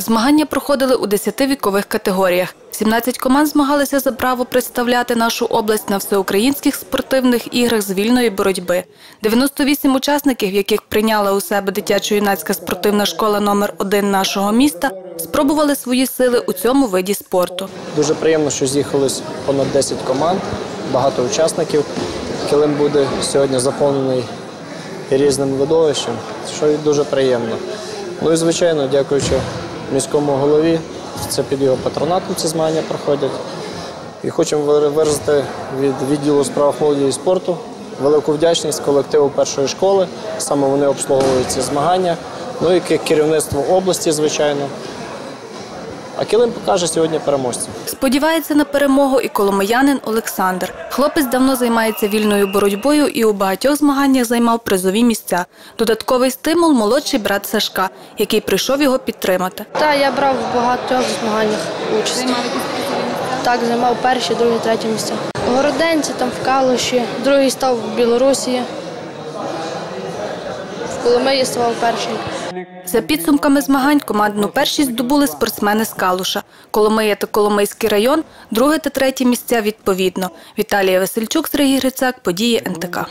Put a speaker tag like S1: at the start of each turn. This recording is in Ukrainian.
S1: Змагання проходили у 10 вікових категоріях. 17 команд змагалися за право представляти нашу область на всеукраїнських спортивних іграх з вільної боротьби. 98 учасників, яких прийняла у себе дитячо-юнацька спортивна школа номер 1 нашого міста, спробували свої сили у цьому виді спорту.
S2: Дуже приємно, що з'їхалось понад 10 команд, багато учасників. Килим буде сьогодні заповнений різним видовищем, що дуже приємно. Ну і звичайно, дякуючи міському голові, це під його патронатом ці змагання проходять. І хочемо вир- виразити від відділу справ молоді і спорту велику вдячність колективу першої школи. Саме вони обслуговують ці змагання. Ну і керівництво області, звичайно. А Килим покаже сьогодні переможців.
S1: Сподівається на перемогу і коломиянин Олександр. Хлопець давно займається вільною боротьбою і у багатьох змаганнях займав призові місця. Додатковий стимул молодший брат Сашка, який прийшов його підтримати.
S3: Так, я брав в багатьох змаганнях участь. Так, займав перші, другі, треті місця. Городенці, там в Калуші, другий став в Білорусі. Коломиї ставав перший.
S1: За підсумками змагань командну першість здобули спортсмени з Калуша. Коломия та Коломийський район, друге та третє місця відповідно. Віталія Васильчук, Сергій Грицак, події НТК.